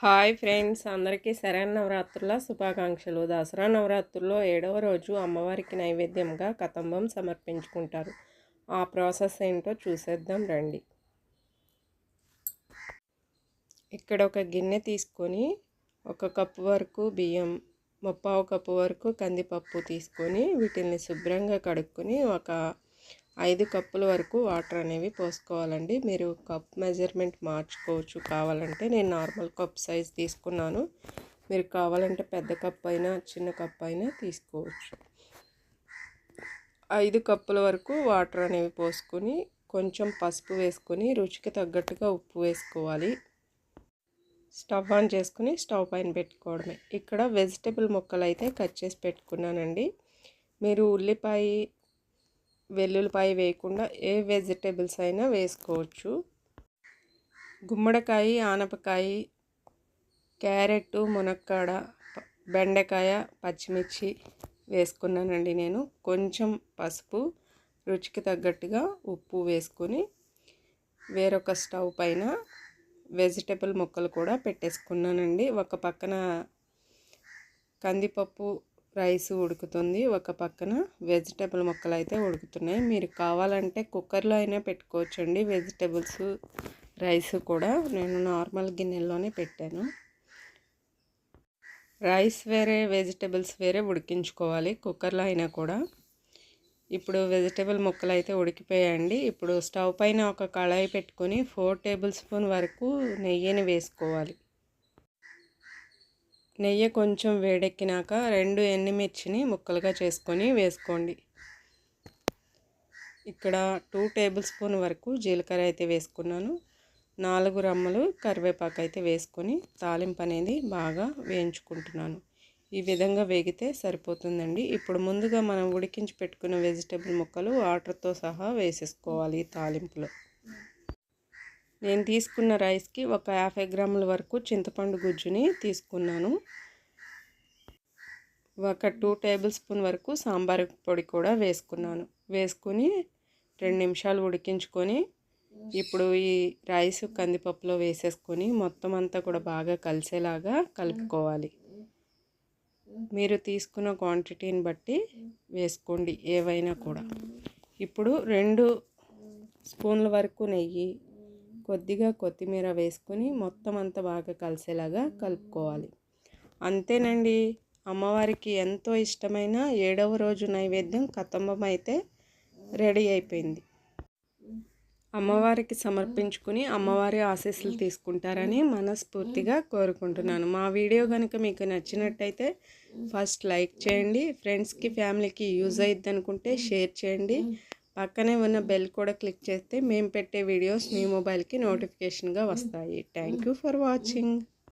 Hi friends. అందరికీ శరణ్ నవరాత్రుల శుభాకాంక్షలు. దసరా నవరాత్రుల్లో ఏడవ రోజు అమ్మవారికి నైవేద్యంగా కతంబం సమర్పించుకుంటారు. ఆ ప్రాసెస్ ఏంటో చూసేద్దాం రండి. ఇక్కడ ఒక గిన్నె తీసుకొని ఒక కప్పు వరకు బియ్యం ముప్పావు కప్పు వరకు కందిపప్పు తీసుకొని వీటిని శుభ్రంగా కడుక్కొని ఒక ఐదు కప్పుల వరకు వాటర్ అనేవి పోసుకోవాలండి. మీరు కప్ మెజర్మెంట్ మార్చుకోవచ్చు. కావాలంటే నేను నార్మల్ కప్ సైజ్ తీసుకున్నాను. మీరు కావాలంటే పెద్ద కప్ అయినా చిన్న కప్ అయినా తీసుకోవచ్చు. ఐదు కప్పుల వరకు వాటర్ అనేవి పోసుకొని కొంచెం పసుపు వేసుకొని రుచికి తగ్గట్టుగా ఉప్పు వేసుకోవాలి. స్టవ్ ఆన్ చేసుకుని స్టవ్ పైన పెట్టుకోవడమే. ఇక్కడ వెజిటేబుల్ ముక్కలు అయితే కట్ చేసి పెట్టుకున్నానండి. మీరు ఉల్లిపాయ వెల్లుల్లిపాయ వేయకుండా ఏ వెజిటేబుల్స్ అయినా వేసుకోవచ్చు. గుమ్మడికాయ ఆనపకాయ క్యారెట్ మునక్కాడ బెండకాయ పచ్చిమిర్చి వేసుకున్నానండి నేను. కొంచెం పసుపు రుచికి తగ్గట్టుగా ఉప్పు వేసుకొని వేరొక స్టవ్ పైన వెజిటేబుల్ ముక్కలు కూడా పెట్టేసుకున్నానండి. ఒక పక్కన కందిపప్పు రైస్ ఉడుకుతుంది. ఒక పక్కన వెజిటేబుల్ ముక్కలు అయితే ఉడుకుతున్నాయి. మీరు కావాలంటే కుక్కర్లో అయినా పెట్టుకోవచ్చండి. వెజిటేబుల్స్ రైస్ కూడా నేను నార్మల్ గిన్నెల్లోనే పెట్టాను. రైస్ వేరే వెజిటేబుల్స్ వేరే ఉడికించుకోవాలి. కుక్కర్లో అయినా కూడా. ఇప్పుడు వెజిటేబుల్ ముక్కలు అయితే ఉడికిపోయాయండి. ఇప్పుడు స్టవ్ పైన ఒక కళాయి పెట్టుకొని ఫోర్ టేబుల్ స్పూన్ వరకు నెయ్యిని వేసుకోవాలి. నెయ్యి కొంచెం వేడెక్కినాక రెండు ఎండుమిర్చిని ముక్కలుగా చేసుకొని వేసుకోండి. ఇక్కడ టూ టేబుల్ స్పూన్ వరకు జీలకర్ర అయితే వేసుకున్నాను. నాలుగు రమ్మలు కరివేపాకు అయితే వేసుకొని తాలింపు అనేది బాగా వేయించుకుంటున్నాను. ఈ విధంగా వేగితే సరిపోతుందండి. ఇప్పుడు ముందుగా మనం ఉడికించి పెట్టుకున్న వెజిటేబుల్ ముక్కలు వాటర్తో సహా వేసేసుకోవాలి తాలింపులో. నేను తీసుకున్న రైస్కి ఒక యాభై గ్రాముల వరకు చింతపండు గుజ్జుని తీసుకున్నాను. ఒక టూ టేబుల్ స్పూన్ వరకు సాంబార్ పొడి కూడా వేసుకున్నాను. వేసుకుని రెండు నిమిషాలు ఉడికించుకొని ఇప్పుడు ఈ రైస్ కందిపప్పులో వేసేసుకొని మొత్తం అంతా కూడా బాగా కలిసేలాగా కలుపుకోవాలి. మీరు తీసుకున్న క్వాంటిటీని బట్టి వేసుకోండి ఏవైనా కూడా. ఇప్పుడు రెండు స్పూన్ల వరకు నెయ్యి కొద్దిగా కొత్తిమీర వేసుకొని మొత్తం అంతా బాగా కలిసేలాగా కలుపుకోవాలి. అంతేనండి. అమ్మవారికి ఎంతో ఇష్టమైన ఏడవ రోజు నైవేద్యం కతంబం అయితే రెడీ అయిపోయింది. అమ్మవారికి సమర్పించుకుని అమ్మవారి ఆశీస్సులు తీసుకుంటారని మనస్ఫూర్తిగా కోరుకుంటున్నాను. మా వీడియో కనుక మీకు నచ్చినట్టయితే ఫస్ట్ లైక్ చేయండి. ఫ్రెండ్స్కి ఫ్యామిలీకి యూజ్ అయ్యిద్ది అనుకుంటే షేర్ చేయండి. పక్కనే ఉన్న బెల్ కూడా క్లిక్ చేస్తే మేము పెట్టే వీడియోస్ మీ మొబైల్కి నోటిఫికేషన్గా వస్తాయి. Thank you for watching.